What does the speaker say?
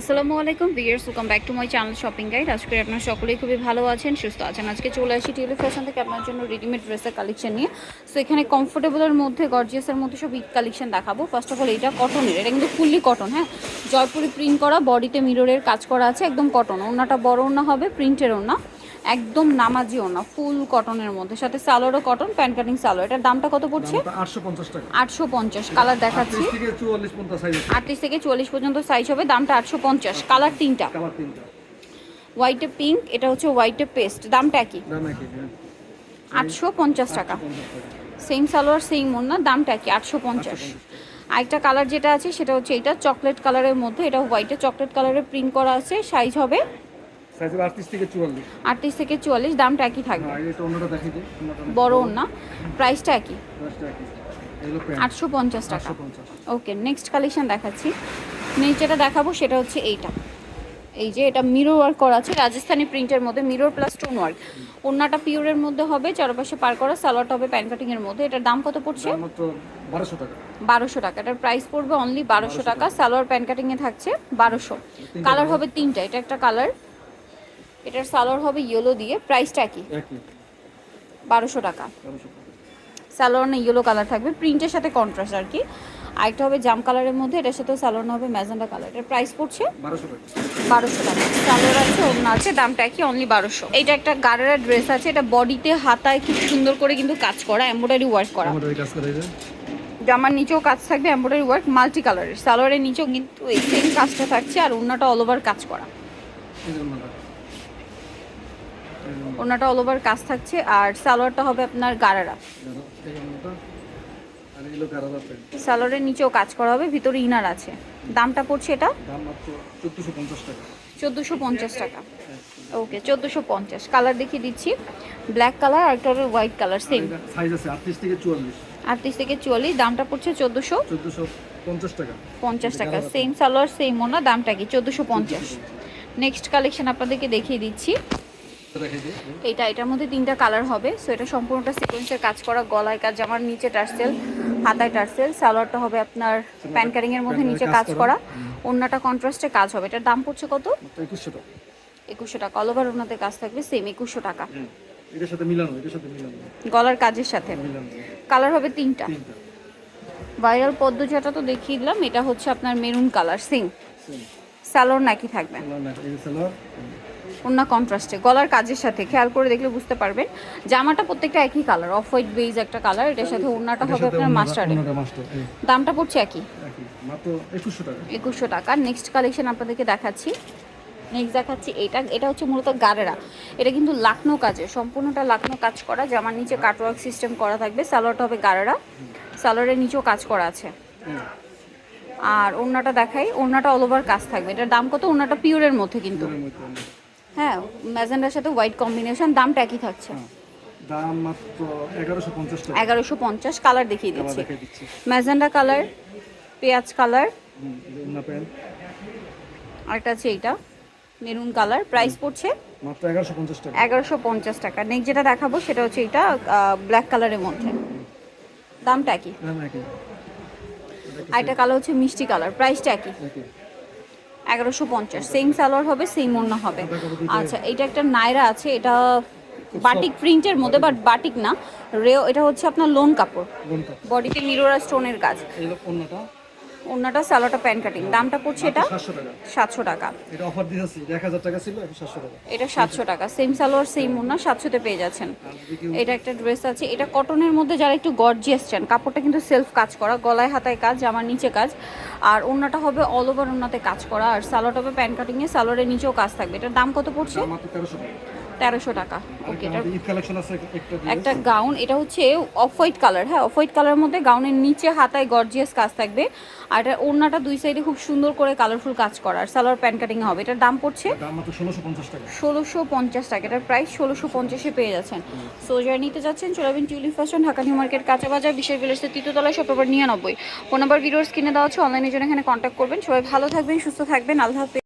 আসসালামু আলাইকুম viewers welcome back to my channel shopping guide আজকে আপনার সকলেই খুবই ভালো আছেন, সুস্থ আছেন। আজকে চলে আসি টিউলি ফ্যাশন থেকে আপনার জন্য রেডিমেড ড্রেসের কালেকশন নিয়ে। সো এখানে কমফোর্টেবলের মধ্যে গর্জিয়াসের মধ্যে সব ঈদ কালেকশন দেখাবো। ফার্স্ট অফ অল এটা কটনের এটা কিন্তু ফুললি কটন হ্যাঁ? জয়পুরি প্রিন্ট করা বডিতে মিররের কাজ করা আছে, একদম কটন ওনাটা বড় ওনা হবে প্রিন্টের ওনা একদম নামাজিও না ফুল কটনের মধ্যে। সাথে সালোয়ারও কটন প্যান্ট কাটিং সালোয়ার। এটার দামটা কত পড়ছে? আটশো পঞ্চাশ কালার দেখাচ্ছি। আটত্রিশ থেকে চুয়াল্লিশ পর্যন্ত সাইজ হবে দামটা আটশো পঞ্চাশ কালার তিনটা। কালার তিনটা। হোয়াইটে পিঙ্ক এটা হচ্ছে হোয়াইটে পেস্ট দামটা কি হ্যাঁ। আটশো পঞ্চাশ টাকা। সেম সালোয়ার সেম ওড়না দামটা কি আটশো পঞ্চাশ। আরেকটা কালার যেটা আছে সেটা হচ্ছে এটা চকলেট কালারের মধ্যে। এটা হোয়াইটে চকলেট কালারের প্রিন্ট করা আছে সাইজ হবে সাইজ হবে আটত্রিশ থেকে চুয়াল্লিশ। আটত্রিশ থেকে চুয়াল্লিশ দামটা একই থাকবে। হ্যাঁ এটা অন্যটা দেখাই দিই। বড় ওড়না প্রাইসটা একই। আটশো পঞ্চাশ টাকা। ওকে নেক্সট কালেকশন দেখাচ্ছি। নেক্সট যেটা দেখাবো সেটা হচ্ছে এইটা। এই যে এটা মিরর ওয়ার্ক করা আছে রাজস্থানি প্রিন্টের মধ্যে মিরর প্লাস স্টোন ওয়ার্ক ওড়নাটা পিওরের মধ্যে হবে চারপাশে পার করা সালোয়ারটা হবে প্যান কাটিং এর মধ্যে। এটার দাম কত পড়ছে? বারোশো টাকা। বারোশো টাকা। এটার প্রাইস পড়বে অনলি বারোশো টাকা। সালোয়ার প্যান কাটিং এ থাকছে বারোশো। কালার হবে তিনটা। এটা একটা কালার এটার সালোয়ার হবে ইয়েলো দিয়ে। প্রাইসটা কি একই। বারোশো টাকা। সালোয়ার না ইয়েলো কালার থাকবে। প্রিন্টের সাথে কন্ট্রাস্ট আর কি। আরেকটা হবে জাম কালারের মধ্যে। এটার সাথে সালোয়ার হবে ম্যাজেন্ডা কালার এটার প্রাইস পড়ছে বারোশো টাকা। সালোয়ার আছে অন্য আছে দামটা কি অনলি বারোশো। এটা একটা গাড়ারা ড্রেস আছে। এটা বডিতে হাতায় খুব সুন্দর করে কিন্তু কাজ করা এমব্রয়ডারি ওয়ার্ক করা। জামার নিচেও কাজ থাকবে এমব্রয়ডারি ওয়ার্ক মাল্টি কালারের সালোয়ারের নিচেও কিন্তু এই সেম কাজটা থাকছে আর অন্যটা অল ওভার কাজ করা। ওনাটা অল ওভার কাজ থাকছে আর সালোয়ারটা হবে আপনার গারারা। সালোয়ারের নিচেও কাজ করা হবে ভিতরে ইনার আছে। দামটা পড়ছে এটা? চোদ্দোশো পঞ্চাশ টাকা। ওকে চোদ্দোশো পঞ্চাশ। কালার দেখিয়ে দিচ্ছি। ব্ল্যাক কালার আর একটা হোয়াইট কালার সেম সাইজ আছে আটত্রিশ থেকে চুয়াল্লিশ। আটত্রিশ থেকে চুয়াল্লিশ দামটা পড়ছে চোদ্দোশো। চোদ্দোশো পঞ্চাশ টাকা। পঞ্চাশ টাকা সেম সালোয়ার সেম ওনা দামটা কি? চোদ্দোশো পঞ্চাশ। নেক্সট কালেকশন আপনাদেরকে দেখিয়ে দিচ্ছি। এইটা এটার মধ্যে তিনটা কালার হবে। সো এটা সম্পূর্ণটা সিকোয়েন্সের কাজ করা গলায় কাজ জামার নিচে টার্সেল হাতায় টার্সেল সালোয়ারটা হবে আপনার প্যান কারিং এর মধ্যে নিচে কাজ করা। অন্যটা কন্ট্রাস্টে কাজ হবে। এটার দাম পড়ছে কত? একুশশো টাকা। একুশশো টাকা। অল ওভার ওনাতে কাজ থাকবে সেম একুশশো টাকা। এটার সাথে মিলানো এটার সাথে মিলানো। গলার কাজের সাথে। কালার হবে তিনটা। ভাইরাল পদ্মজাটা তো দেখিয়ে দিলাম এটা হচ্ছে আপনার মেরুন কালার সেম স্যালোর নাকি থাকবে? সালোয়ার না এই সালোয়ার অন্য কন্ট্রাস্টে গলার কাজের সাথে খেয়াল করে দেখলে বুঝতে পারবেন। জামাটা প্রত্যেকটা একই কালার অফ হোয়াইট বেজ একটা কালার এটার সাথে ওড়নাটা হবে আপনার মাস্টারে মাস্টার দামটা পড়ছে একই। একুশশো টাকা। নেক্সট কালেকশন আপনাদেরকে দেখাচ্ছি। নেক্সট দেখাচ্ছি এটা। এটা হচ্ছে মূলত গারেরা। এটা কিন্তু লাকনো কাজে সম্পূর্ণটা লাকনো কাজ করা। জামার নিচে কাটওয়ার্ক সিস্টেম করা থাকবে। সালোয়ারটা হবে গারেরা। সালোয়ারের নিচেও কাজ করা আছে। আর ওড়নাটা দেখাই। ওড়নাটা অল ওভার কাজ থাকবে। এটার দাম কত? ওড়নাটা পিওরের মধ্যে কিন্তু। এর মধ্যে অন্য। হ্যাঁ ম্যাজেন্ডার সাথে হোয়াইট কম্বিনেশন দামটা একই থাকছে। হ্যাঁ। দাম মাত্র এগারোশো পঞ্চাশ টাকা। এগারোশো পঞ্চাশ কালার দেখিয়ে দিচ্ছি। ম্যাজেন্ডা কালার পেঁয়াজ কালার আরেকটা আছে এইটা মেরুন কালার প্রাইস পড়ছে মাত্র এগারোশো পঞ্চাশ টাকা। এগারোশো পঞ্চাশ টাকা। নেক্সট যেটা দেখাবো সেটা হচ্ছে এটা ব্ল্যাক কালারের মধ্যে। দামটা একই। দাম একই। আর এটা কালার হচ্ছে মিষ্টি কালার প্রাইসটা একই। একই। এগারোশো পঞ্চাশ। সেম সালোয়ার হবে সেম অন্য হবে। আচ্ছা এটা একটা নায়রা আছে এটা বাটিক প্রিন্টের মধ্যে বাট বাটিক না। রেও এটা হচ্ছে আপনার লোন কাপড়। বডিতে মিরোরা স্টোনের কাজ। অন্যটা সালোয়ারটা প্যান কাটিং। দামটা পড়ছে এটা সাতশো টাকা। এটা অফার দিয়েছি এক হাজার টাকা ছিল এখন সাতশো টাকা। এটা সাতশো টাকা। সেম সালোয়ার সেম ওড়না সাতশোতে পেয়ে যাচ্ছেন। এটা একটা ড্রেস আছে। এটা কটনের মধ্যে যারা একটু গর্জিয়াস চান কাপড়টা কিন্তু সেলফ কাজ করা গলায় হাতায় কাজ জামার নিচে কাজ। আর ওড়নাটা হবে অল ওভার ওড়নাতে কাজ করা। আর সালোয়ারটা হবে প্যান কাটিংয়ে সালোয়ারের নিচেও কাজ থাকবে। এটার দাম কত পড়ছে? তেরোশো টাকা। ওকে এটা আমাদের ঈদ কালেকশন আছে একটা গাউন এটা হচ্ছে অফ হোয়াইট কালার হ্যাঁ অফ হোয়াইট কালারের মধ্যে গাউনের নিচে হাতায় গর্জিয়াস কাজ থাকবে। আর এটা ওড়নাটা দুই সাইডে খুব সুন্দর করে কালারফুল কাজ করা আর সালোয়ার প্যান কাটিং হবে। এটার দাম পড়ছে ষোলোশো পঞ্চাশ টাকা। এটার প্রাইস ষোলোশো পঞ্চাশে পেয়ে যাচ্ছেন। সোজার নিতে যাচ্ছেন চলাবেন tulip fashion Dhaka new market কাঁচা বাজার বিশেষ বিলাসের তৃতীয়তলায় শপ নম্বর নিরানব্বই। ফোন নাম্বার ভিডিওস কিনে দেওয়া হচ্ছে অনলাইনের জন্য এখানে কন্ট্যাক্ট করবেন। সবাই ভালো থাকবেন সুস্থ থাকবেন। আল্লাহ হাফেজ।